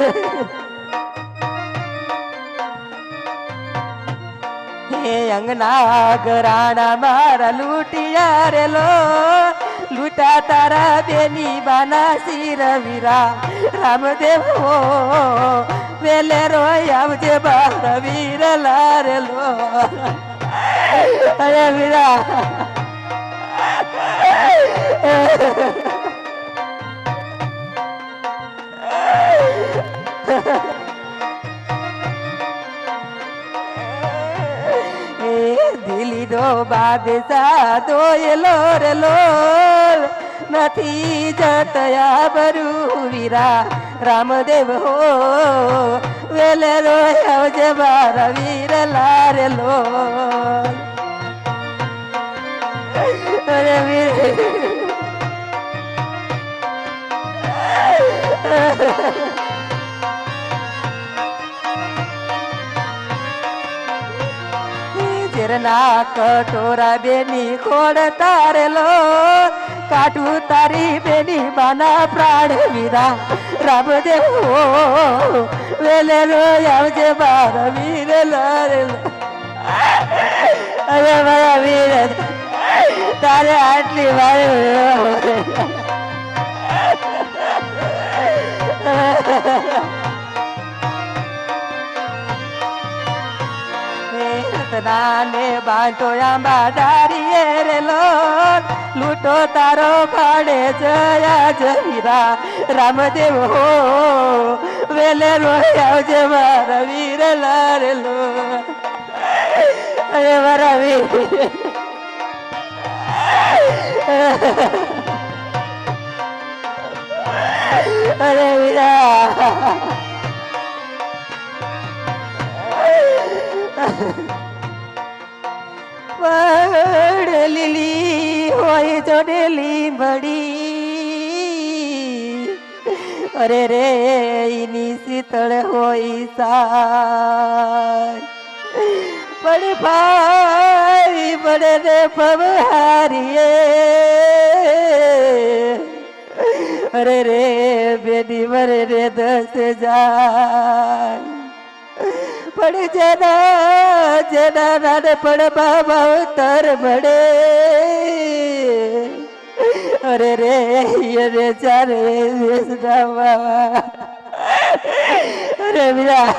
હે અંગના ગરાણા મારા લૂટિયા રે લો લૂટા તારા બેની બાના શિર વીરા રામદેવ હો વેલે રોય આવજે બાર વીર લારેલો અરે વીરા દિલી દો બાદશાહ દોયલો રે લોલ નથી જતયા બરુ વીરા રામદેવ હો વેલે રોય આવજે મારા વીર લારે લોલ અરે વીર ઝરના કટોરા બેની ખોડ તારેલો. કાઢું તારી બેની માના પ્રાણ વીરા. રામદેવ વેલે રોય આવજે બાર વીર અરે મારા વીર, તારે આટલી વાર નાને બાંધો આંબા ડારીએ રે લોન. લૂટો તારો પાડે જયા જમીરા. રામદેવ હો, વેલે રોયા જે મારા વીર લારેલો અરે મારા વીર. અરે વીરા. પડેલી હોય જોડેલી મળી અરે રે, એની શીતળ હોય સાય પડે ભાઈ પડે રે પવારીએ અરે રે બેની મરે રે દસ જાય પડ જના જના નાને પડ બાબા ઉતર મળે. અરે રે, અરે ચારે અરે વીરા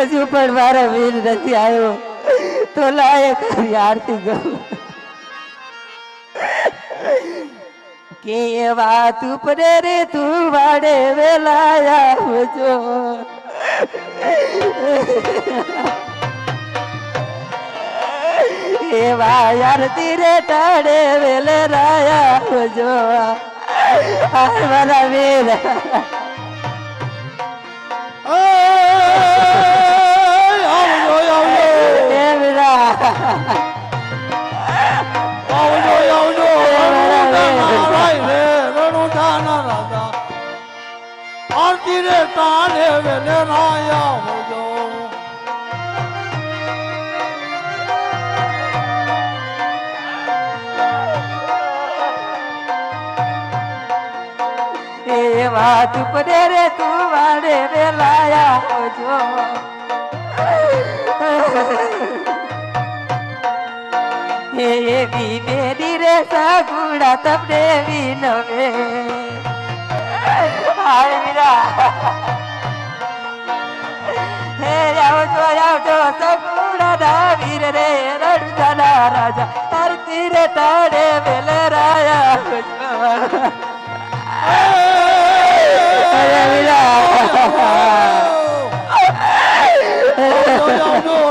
હજુ પણ મારો વીર નથી આવ્યો. તો લાયક આરતી ગયું કે વાત ઉપરે રે તું વાડે વેલાયા હોજો એવા યાર તીરે ટાળે વેલે રાયા જોવા. મારા વીર. તારે વેલે રાયા હોજો. એ વાત ઉપરે રે તું વાડે વેલાયા હોજો. એ એવી બેરી રે સગુડા તમને વિનવે. રે રણુજાના રાજા ધરતી રે તારે વેલે રાયા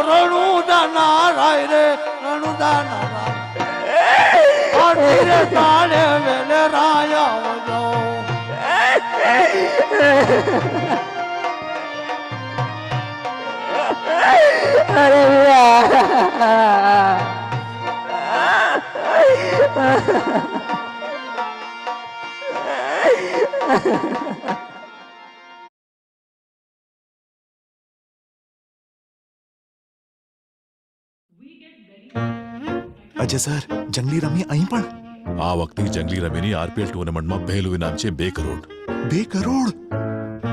રણુદાના રાય રે રણુદાના આરતી રે તારે વેલે રાયા અરે અજય સર જંગલી રમી અહીં પણ? આ વખતે જંગલી રમીની આરપીએલ ટુર્નામેન્ટમાં પહેલું ઇનામ છે બે કરોડ. બે કરોડ?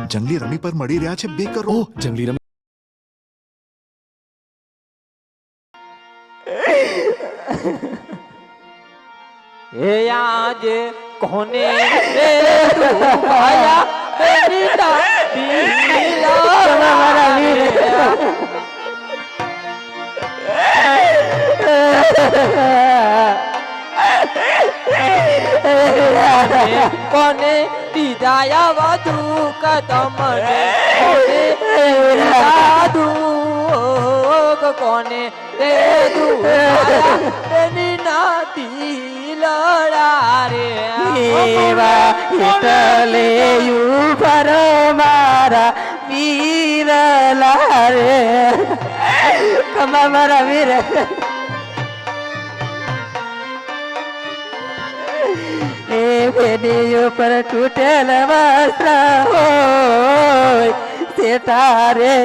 જંગલી રમી પર મળી રહ્યા છે બે કરોડ? જંગલી રમી હે આજે કોને રે ડુબાયા તેની દાદી મારા વીર કોને દીધાયા વધુ કદમને કોને દીધા કોને તે તેની નાતી લડા રે એવા એટલે ઉપર મારા વીરલા રે કમા મારા વીર. એ બેની ઉપર તૂટેલ વસ્ત્ર હોય તે તારે